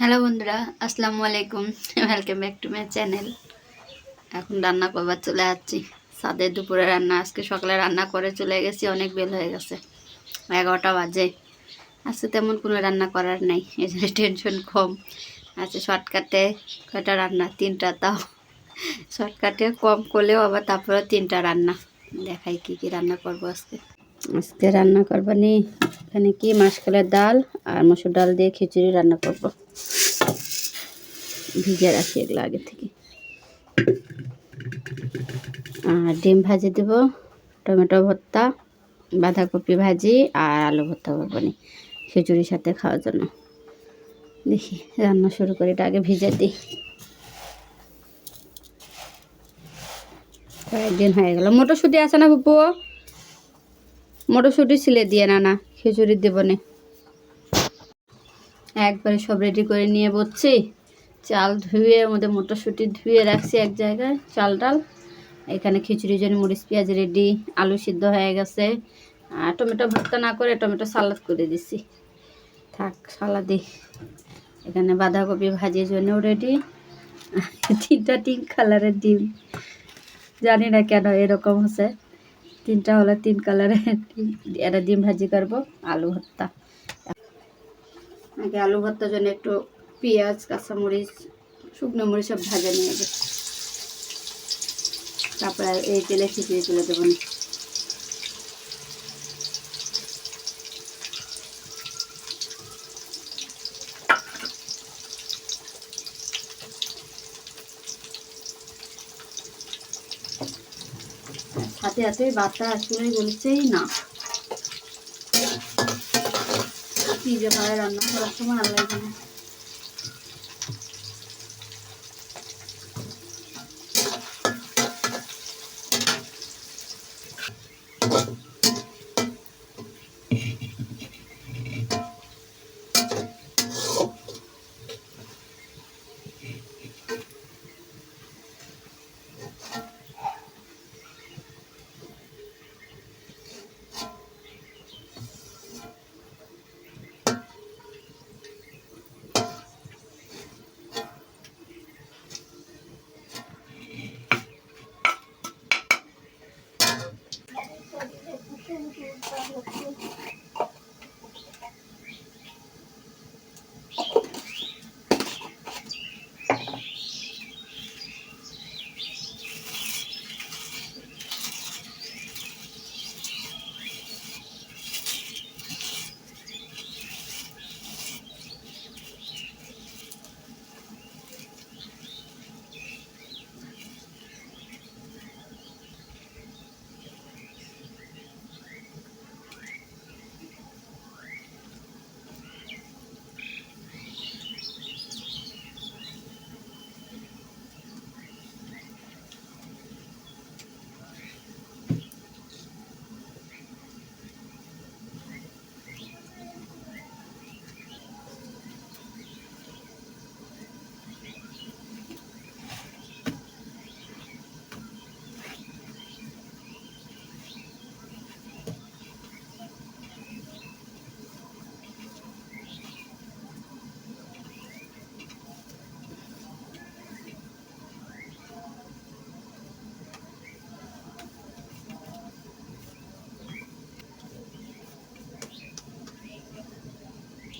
Hello বন্ধুরা, আসসালামু আলাইকুম। Welcome back to my channel এখন রান্না করবার চলে যাচ্ছি। সাদে দুপুরে রান্না, আজকে সকালে রান্না করে চলে গেছি, অনেক বেল হয়ে গেছে। এগারোটা বাজে। আজকে তেমন কোনো রান্না করার নেই, এই জন্য টেনশন কম। আচ্ছা শর্টকাটে কয়টা রান্না? তিনটা তাও। শর্টকাটে কম করলেও আবার তারপরে তিনটা রান্না। দেখাই কি কি রান্না করব আজকে। আজকে রান্না করব নি। এখানে কি? মাসকলের ডাল আর মসুর ডাল দিয়ে খিচুড়ি রান্না করব। ভিজে রাখি এগুলো আগে থেকে। আর ডিম ভাজি দেব, টমেটো ভর্তা, বাঁধাকপি ভাজি আর আলু ভর্তা করব নি খিচুড়ির সাথে খাওয়ার জন্য। দেখি, রান্না শুরু করি, এটা আগে ভিজে দিই। কয়েকদিন হয়ে গেল। মটরশুঁটি আছে না বুপু মটরশুঁটি ছিলে দিয়ে না না, খিচুড়ি দেব না। একবারে সব রেডি করে নিয়ে বসছি। চাল ধুয়ে মধ্যে মটরশুঁটি ধুয়ে রাখছি এক জায়গায়, চাল ডাল। এখানে খিচুড়ির জন্য মরিচ, পেঁয়াজ রেডি আলু সিদ্ধ হয়ে গেছে। আর টমেটো ভর্তা না করে টমেটো সালাদ করে দিছি। থাক, সালাদি। এখানে বাঁধাকপি ভাজির জন্যও রেডি তিনটা তিন কালারের ডিম। জানি না কেন এরকম হচ্ছে। তিনটা হলো তিন কালারের এটা ডিম ভাজি করব, আলু ভর্তা। আগে আলু ভর্তার জন্য একটু পেঁয়াজ, কাঁচামরিচ, শুকনো মরিচ সব ভাজা নিয়ে যাবে তারপরে এই তেলে খিচুড়ি তুলে দেবো। না হাতে হাতে বাচ্চা আসলে বলছেই না। কি যে ভাই রান্না করার সময় আর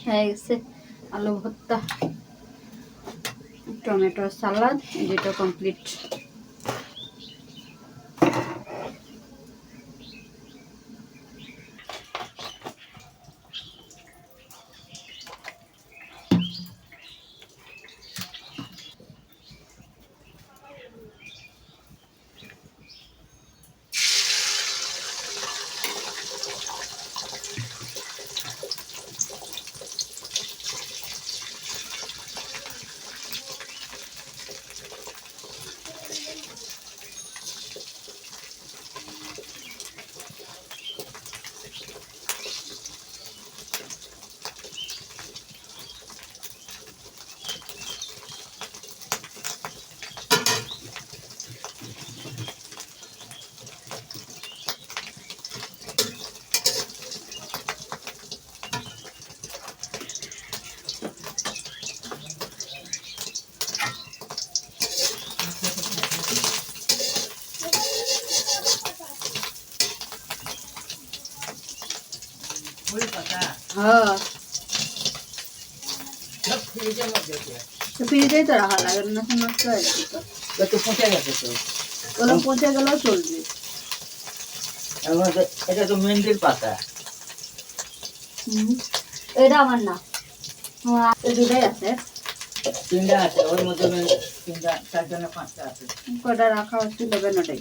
হয়ে গেছে আলু ভর্তা টমেটো সালাদ যেটা কমপ্লিট ফ্রিজেই তো রাখা লাগে না নষ্ট হয়ে যাবে তো। ও পচে গেছে তো। ওগুলো পচে গেলেও চলবে। এটা তো মেহেন্দির পাতা। হুম। এটা আমার না। আমার দুটাই আছে। তিনটা আছে ওর মধ্যে তিনটা চারটা না পাঁচটা আছে। কটা রাখা হচ্ছে দেবেন ওটাই।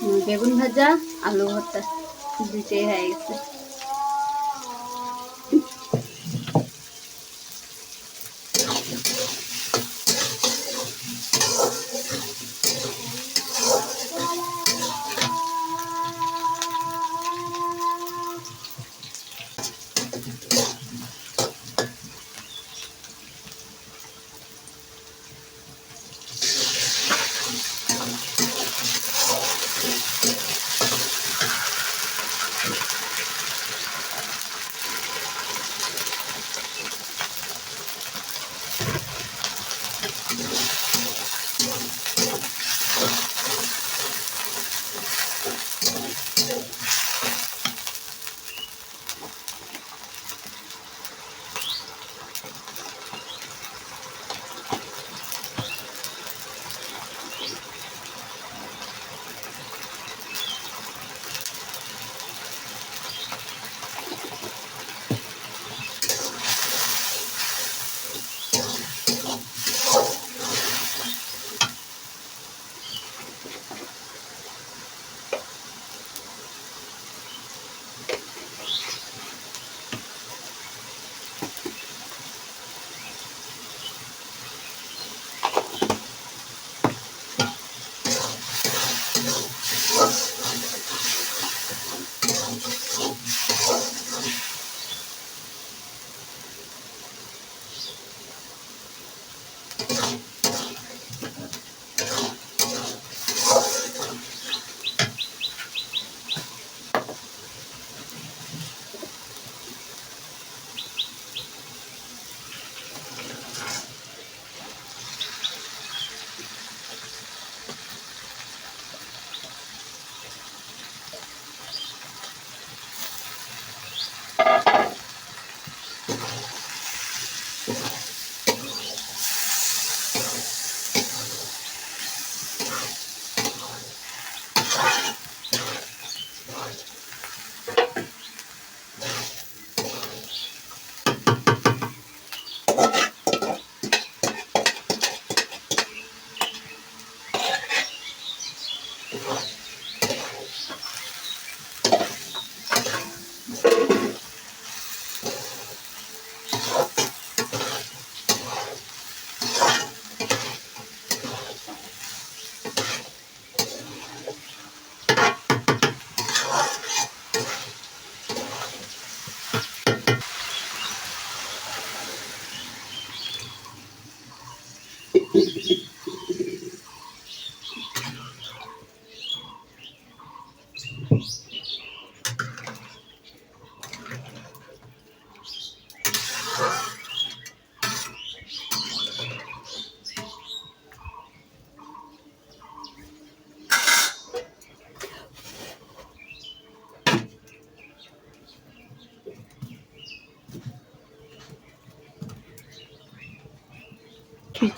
হুম, বেগুন ভাজা আলু ভর্তা দুইটাই হয়ে গেছে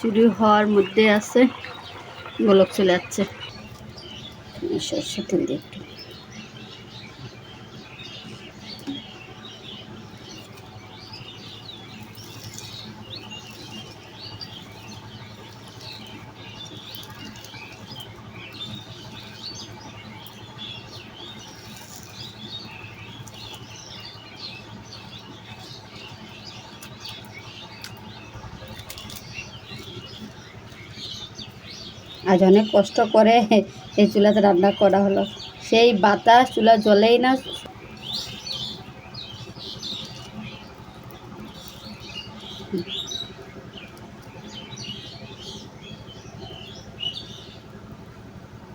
খিচুড়ি হওয়ার মধ্যে আছে গোলক চলে যাচ্ছে। তেল দিয়ে একটু আজ অনেক কষ্ট করে এই চুলাতে রান্না করা হলো। সেই বাতাস, চুলা জ্বলেই না।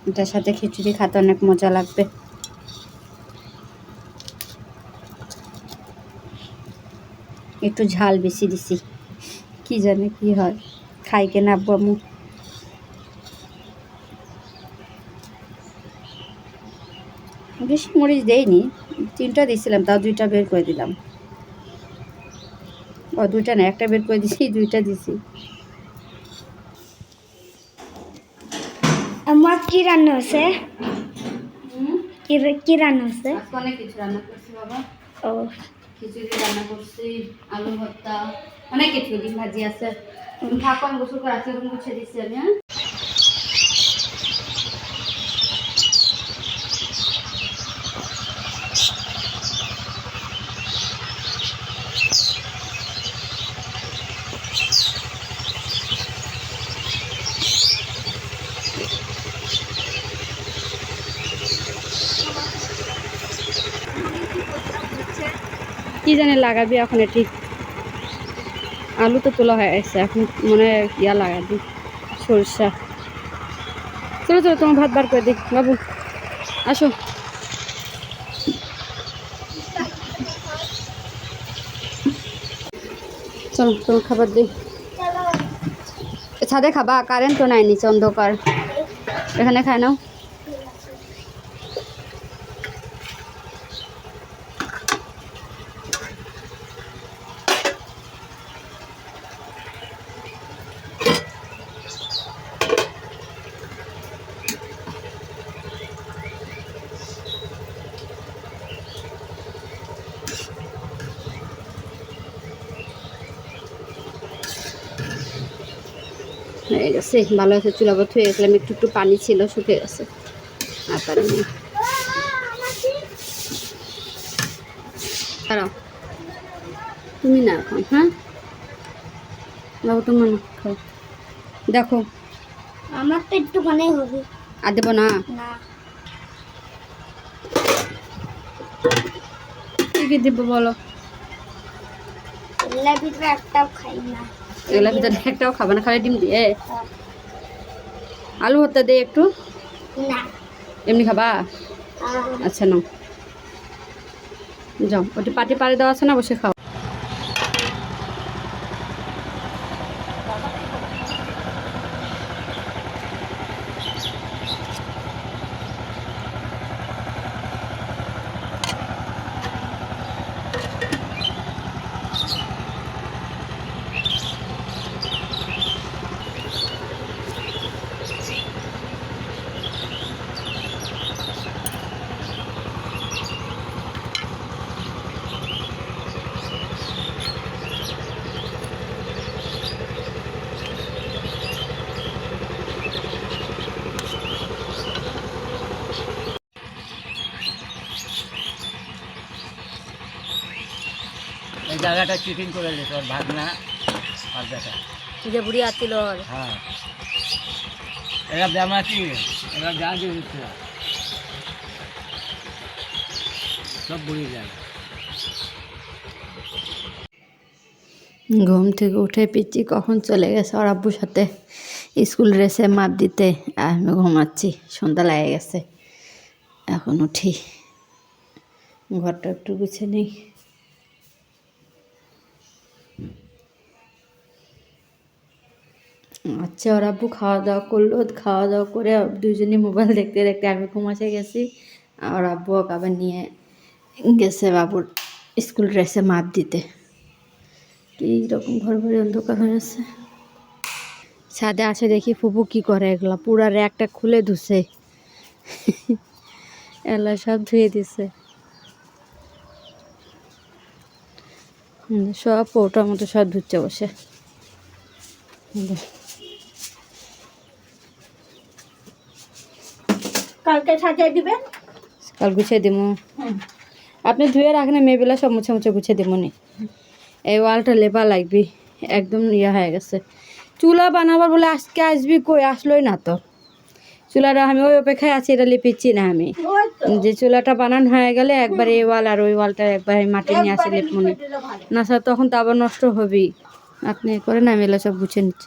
এটার সাথে খিচুড়ি খাতে অনেক মজা লাগবে। একটু ঝাল বেশি দিছি। কি জানে কি হয়। খাই কেনা আব্বু বেশি মরিচ দেইনি তিনটা দিয়েছিলাম তাও দুইটা বের করে দিলাম। ও দুইটা না একটা বের করে দিছি দুইটা দিছি। আমার কি রান্না হয়েছে? কি রান্না হয়েছে? অনেক কিছু রান্না করছি বাবা। ও। খিচুড়ি রান্না করছি আলু ভর্তা অনেক কিছু ডিম ভাজি আছে। আমি গোসল করে রুম গুছিয়ে দিচ্ছি আমি হ্যাঁ? কি জানে লাগাবি এখন ঠিক আলু তো তোলা হয়ে গেছে, এখন মনে ইয়া লাগাবি, সরষা। চলো চলো, তোমার ভাত বার করে দিই, বাবু। আসো। চলো, তোমার খাবার দিই। ছাদে খাবা কারেন্ট তো নাই, নিচে অন্ধকার। এখানে খায় নাও। হয়ে গেছে। ভালো আছে চুলা বথ হয়ে গেছিলাম একটু একটু পানি ছিল শুকে গেছে। আর দাঁড়াও। তুমি না এখন হ্যাঁ? বাবু তোমার না খাও। দেখো। আমার তো একটু মানে হবে। আর দেবো না? কি দেবো বলো? ভিতরে একটাও খাই না। এগুলোর ভিতরে একটাও খাবে না খাবে ডিম দিয়ে। আলু ভর্তা দে একটু? এমনি খাবা? আচ্ছা নাও। যাও ওটি পাটি পাড়ে দেওয়া আছে না বসে খাও। জায়গাটা চিটিং করে দিত ওর ভাগনা আর যে বুড়ি আসছিল হ্যাঁ। এরা কি? এরা যা দিয়ে দিচ্ছে সব বুড়ি যায়। ঘুম থেকে উঠে পিচ্ছি কখন চলে গেছে ওর আব্বুর সাথে? স্কুল ড্রেসে মাপ দিতে। আর আমি ঘুমাচ্ছি সন্ধ্যা লেগে গেছে। এখন উঠি। ঘরটা একটু গুছে নেই। আচ্ছা ওর আব্বু খাওয়া দাওয়া করল, খাওয়া দাওয়া করে দুজনে মোবাইল দেখতে দেখতে আমি ঘুমাতে গেছি। আর আব্বু আবার নিয়ে গেছে বাবুর স্কুল ড্রেসে মাপ দিতে। কি রকম ঘর ভরে অন্ধকার হয়ে আছে। ছাদে আসে দেখি ফুপু কি করে এগুলা, পুরা র্যাকটা খুলে ধুছে। এগুলা সব ধুয়ে দিছে। সব পৌটার মতো সব ধুচ্ছে বসে। কালকে সাজিয়ে দিবেন কাল গুছিয়ে দিব আপনি ধুয়ে রাখেন রাখলে মেয়েবেলা সব মুছে মুছে গুছিয়ে দিব নি এই ওয়ালটা লেপা লাগবি একদম ইয়ে হয়ে গেছে। চুলা বানাবার বলে আজকে আসবি কই? আসলোই না তো। চুলাটা আমি ওই অপেক্ষায় আছি এটা লিপিচ্ছি না আমি। যে চুলাটা বানান হয়ে গেলে একবার এই ওয়াল আর ওই ওয়ালটা একবার আমি মাটি নিয়ে আসি লেপমনি। না স্যার তখন তো আবার নষ্ট হবেই। আপনি করে না আমি এগুলো সব গুছিয়ে নিচ্ছি।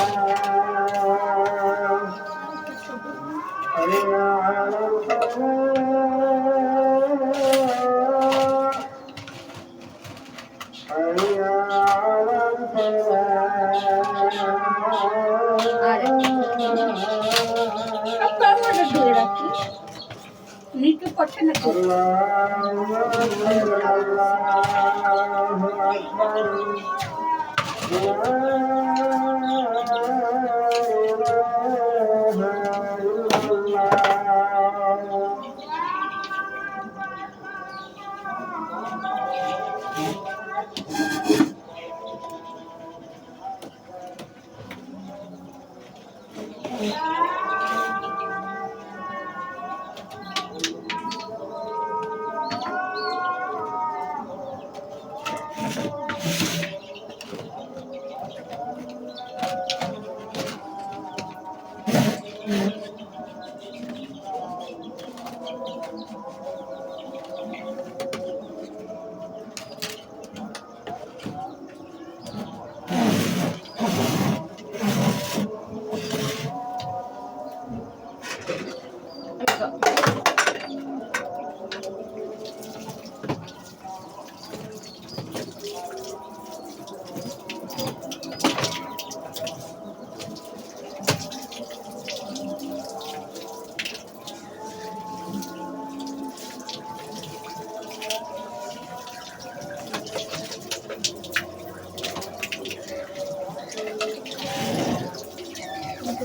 মধ্যে ধুয়ে রাখি। নিচু করছে না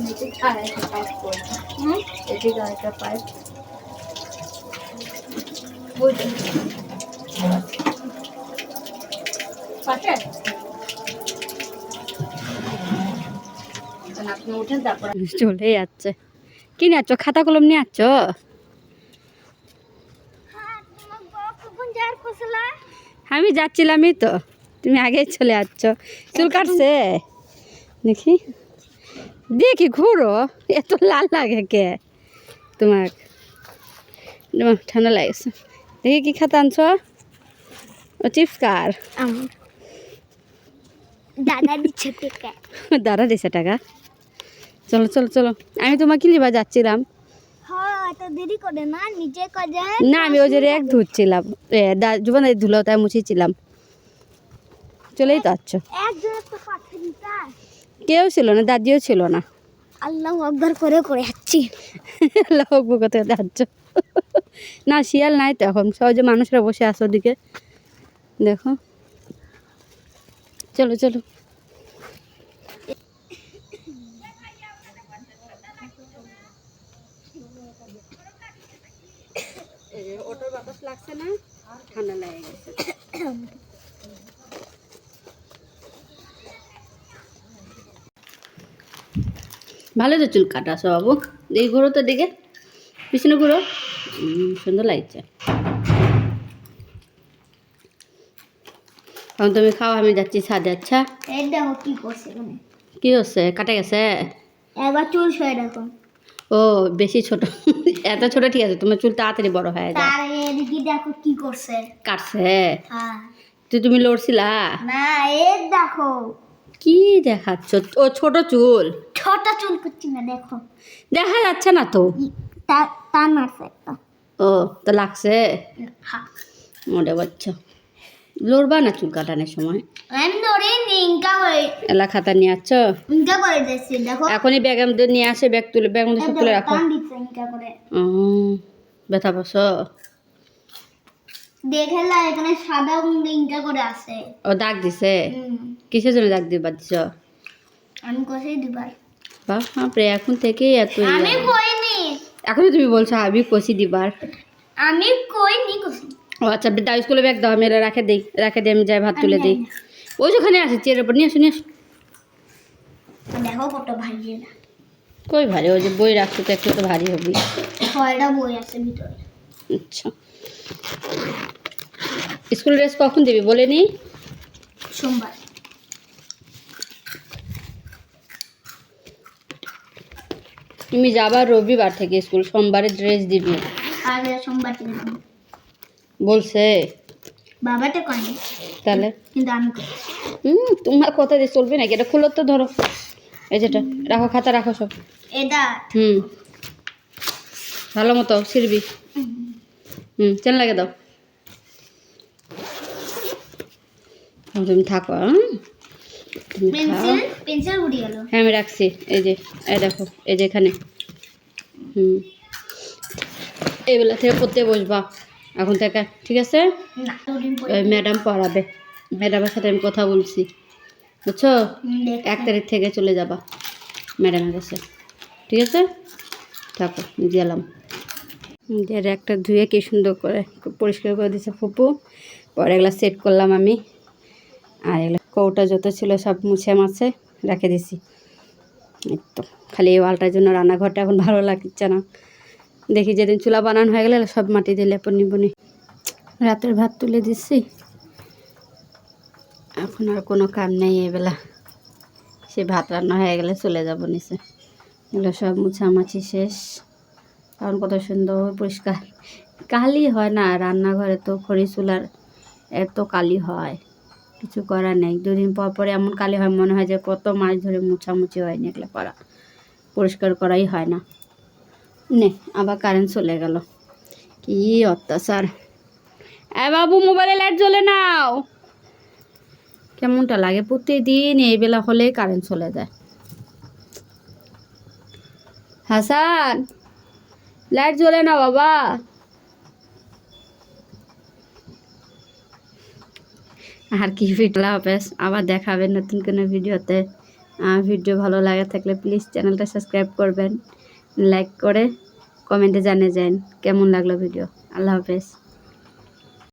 এদিকে চলে যাচ্ছে। কি নিয়ে খাতা কলম নিয়ে যাচ্ছ আমি যাচ্ছিলামই তো। তুমি আগেই চলে যাচ্ছ। চুল কাটছে? দেখি। দেখি ঘুরো? এত লাল লাগে কে? তোমার ঠান্ডা লাগছে। দেখি কি খাতা আনছ? ও চিপস কার? দাদা দিচ্ছে থেকে দাদা দিছে টাকা। চলো চলো চলো। আমি তোমার কি লিবা যাচ্ছিলাম। হ্যাঁ না আমি ওই যে র্যাক ধুচ্ছিলাম। জীবন ধুলো তাই মুছিছিলাম চলেই তো আচ্ছ একজনের তো পাঠিয়ে দিতা কেউ ছিল না দাদিও ছিল না। আল্লাহ আকবার করে করে যাচ্ছি আল্লাহ লোক কোথায় যাচ্ছ না শিয়াল নাই তো এখন সহজে মানুষরা বসে আসো ওদিকে। দেখো। চলো চলো। ওটার বাতাস লাগছে না? ঠান্ডা লেগে গেছে। ভালো তো চুল কাটা আছে বাবু। এই ঘুরো তো দিকে পিছনে ঘুরো। সুন্দর লাগছে। এখন তুমি খাও আমি যাচ্ছি ছাদে আচ্ছা? দেখো কি করছে কি হচ্ছে? কাটা গেছে? একবার চুল সয়ে দেখো। ও বেশি ছোট। এত ছোট ঠিক আছে তোমার চুল তাড়াতাড়ি বড় হয়ে যায়। তার এদিকে দেখো কি করছে। কাটছে? হ্যাঁ। তুই তুমি লড়ছিলা? না এই দেখো। কি দেখাচ্ছ? ও ছোট চুল। ছোট চুল করছি না দেখো। দেখা যাচ্ছে না তো? টান মারছে একটা। ও তো লাগছে? হ্যাঁ। মোটে বাচ্চা। লড়বা না চুল কাটানোর সময়? এলা খাতা নিয়ে আসছ? এখনই ব্যাগ নিয়ে আসে ব্যাগ তুলে ব্যাগ মধ্যে সব তুলে রাখো। ব্যথা পাচ্ছ দেখেলা এখানে সাদা ইনকা করে আছে। ও দাগ দিছে? কিসের জন্য দাগ দিবা দিছ? আমি কষেই দিবার। বাপরে এখন থেকেই এত। আমি কইনি। এখনই তুমি বলছো আমি কষি দিবার আমি কইনি কষি। ও আচ্ছা দাও স্কুলে ব্যাগ দাও মেরে রাখে দিই রাখে দিয়ে আমি যাই ভাত তুলে দিই। ওই যেখানে আছে চেয়ারের উপর নিয়ে আসো নিয়ে আসো। দেখো কত ভারী না কই ভারী ওই যে বই রাখছো তো একটু তো ভারী হবে। ছয়টা বই আছে ভিতরে। আচ্ছা। স্কুল ড্রেস কখন দিবি বলে নি? সোমবার। তুমি যাবার রবিবার থেকে স্কুল সোমবারে ড্রেস দিবি। আর সোমবার থেকে বলছে। বাবাটা কয়নি তাহলে? কিন্তু আমি হুম তোমার কথা দিয়ে চলবে নাকি? এটা খুলো তো ধরো। এই যেটা রাখো খাতা রাখো সব। এটা? হুম। ভালো মতো ছিড়বি। হুম চেন লাগে দাও। তুমি থাকো হ্যাঁ? তুমি খাও পেন্সিল পেন্সিল উড়ে গেল হ্যাঁ আমি রাখছি। এই যে এই দেখো এই যে এখানে। হুম। এইবেলা থেকে পড়তে বসবা। এখন থেকে ঠিক আছে? ম্যাডাম পড়াবে। ম্যাডামের সাথে আমি কথা বলছি। বুঝছ? এক তারিখ থেকে চলে যাবা ম্যাডামের কাছে। ঠিক আছে? থাকো গেলাম যে একটা ধুয়ে কি সুন্দর করে পরিষ্কার করে দিয়েছে ফুপু। পরে এগুলো সেট করলাম আমি। আর এগুলো কৌটা যত ছিল সব মুছে মাছে রেখে দিছি। তো, খালি এই ওয়ালটার জন্য রান্নাঘরটা এখন ভালো লাগছে না। দেখি যেদিন চুলা বানানো হয়ে গেলে সব মাটি দিয়ে লেপন নিবনি রাতের ভাত তুলে দিচ্ছি এখন আর কোনো কাম নেই এবেলা সে ভাত রান্না হয়ে গেলে চলে যাব নিচে। এগুলো সব মুছামাছি শেষ। কারণ কত সুন্দর পরিষ্কার। কালি হয় না, রান্নাঘরে তো খড়ি চুলার এত কালি হয়। কিছু করার নেই। দুদিন পর পরে এমন কালি হয়, মনে হয় যে কত মাস ধরে মুছামুছি হয়নি এগুলো করা পরিষ্কার করাই হয় না। নে, আবার কারেন্ট চলে গেল। কি অত্যাচার। এ বাবু মোবাইলে লাইট জ্বলে নাও। কেমনটা লাগে? প্রতিদিন এই বেলা হলেই কারেন্ট চলে যায়। হাসান লাইট জ্বলে না বাবা। আর কি ভিডিও হাফেজ আবার দেখাবেন নতুন কোনো ভিডিওতে ভিডিও ভালো লাগে থাকলে প্লিজ চ্যানেলটা সাবস্ক্রাইব করবেন। লাইক করে কমেন্টে জানিয়ে যান কেমন লাগল ভিডিও আল্লাহ হাফেজ।